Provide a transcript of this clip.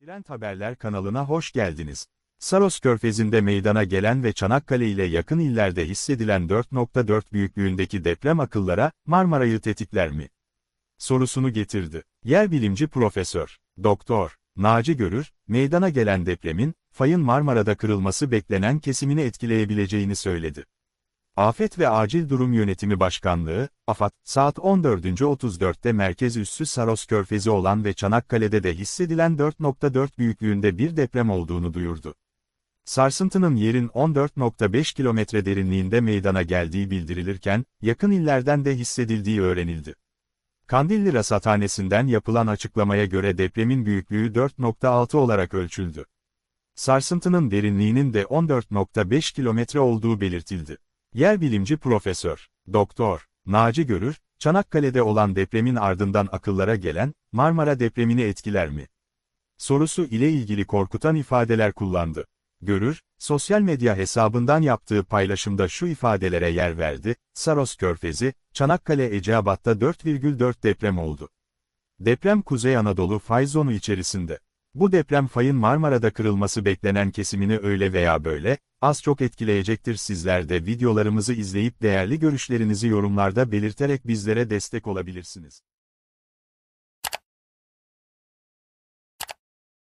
Trend Haberler kanalına hoş geldiniz. Saros Körfezi'nde meydana gelen ve Çanakkale ile yakın illerde hissedilen 4.4 büyüklüğündeki deprem akıllara, Marmara'yı tetikler mi? Sorusunu getirdi. Yer bilimci profesör, doktor, Naci Görür, meydana gelen depremin, fayın Marmara'da kırılması beklenen kesimini etkileyebileceğini söyledi. Afet ve Acil Durum Yönetimi Başkanlığı, AFAD, saat 14.34'te merkez üssü Saros Körfezi olan ve Çanakkale'de de hissedilen 4.4 büyüklüğünde bir deprem olduğunu duyurdu. Sarsıntının yerin 14.5 kilometre derinliğinde meydana geldiği bildirilirken, yakın illerden de hissedildiği öğrenildi. Kandilli Rasathanesi'nden yapılan açıklamaya göre depremin büyüklüğü 4.6 olarak ölçüldü. Sarsıntının derinliğinin de 14.5 kilometre olduğu belirtildi. Yer bilimci profesör, doktor, Naci Görür, Çanakkale'de olan depremin ardından akıllara gelen, Marmara depremini etkiler mi? Sorusu ile ilgili korkutan ifadeler kullandı. Görür, sosyal medya hesabından yaptığı paylaşımda şu ifadelere yer verdi, Saros Körfezi, Çanakkale Eceabat'ta 4,4 deprem oldu. Deprem Kuzey Anadolu fay zonu içerisinde. Bu deprem fayın Marmara'da kırılması beklenen kesimini öyle veya böyle, az çok etkileyecektir sizler de videolarımızı izleyip değerli görüşlerinizi yorumlarda belirterek bizlere destek olabilirsiniz.